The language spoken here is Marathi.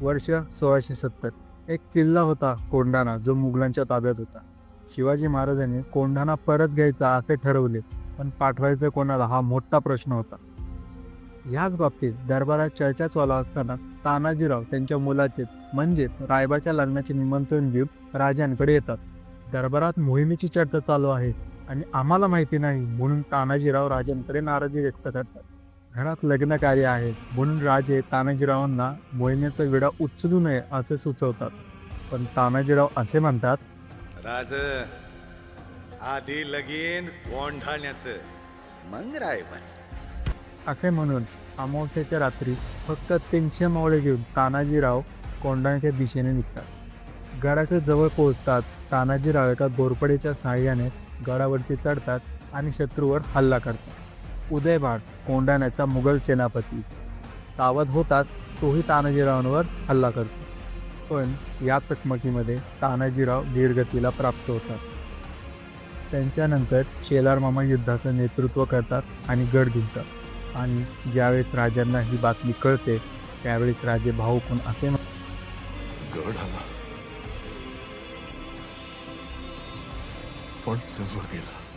वर्ष सोळाशे सत्तर. एक किल्ला होता कोंढाणा जो मुघलांच्या ताब्यात होता. शिवाजी महाराजांनी कोंढाणा परत घ्यायचा असे ठरवले पण पाठवायचं कोणाला हा मोठा प्रश्न होता. ह्याच बाबतीत दरबारात चर्चा चालू असताना तानाजीराव त्यांच्या मुलाचे म्हणजे रायबाच्या लग्नाचे निमंत्रण देऊन राजांकडे येतात. दरबारात मोहिमेची चर्चा चालू आहे आणि आम्हाला माहिती नाही म्हणून तानाजीराव राजांकडे नाराजी व्यक्त करतात. घरात लग्न कार्य आहे. म्हणून राजे तानाजीरावांना मोहिमेचा विडा उचलू नये असे सुचवतात. पण तानाजीराव असे म्हणतात राज आधी लगीन कोंढाण्याचं मग रायबाचं. असे म्हणून अमावस्याच्या रात्री फक्त तीनशे मावळे घेऊन तानाजीराव कोंढाण्याच्या दिशेने निघतात. गडाच्या जवळ पोहोचतात. तानाजीराव एका घोरपडीच्या साहाय्याने गडावरती चढतात आणि शत्रूवर हल्ला करतात. उदयभाट कोंढाण्याचा मुघल सेनापती. सावध होतात तोही तानाजीरावांवर हल्ला करतो. पण या चकमकीमध्ये तानाजीराव दीर्घतीला प्राप्त होतात. त्यांच्यानंतर शेलार मामा युद्धाचं नेतृत्व करतात आणि गड जिंकतात. आणि ज्यावेळेस राजांना ही बातमी कळते त्यावेळेस राजे भाऊकून असे गड आला. पण गेला.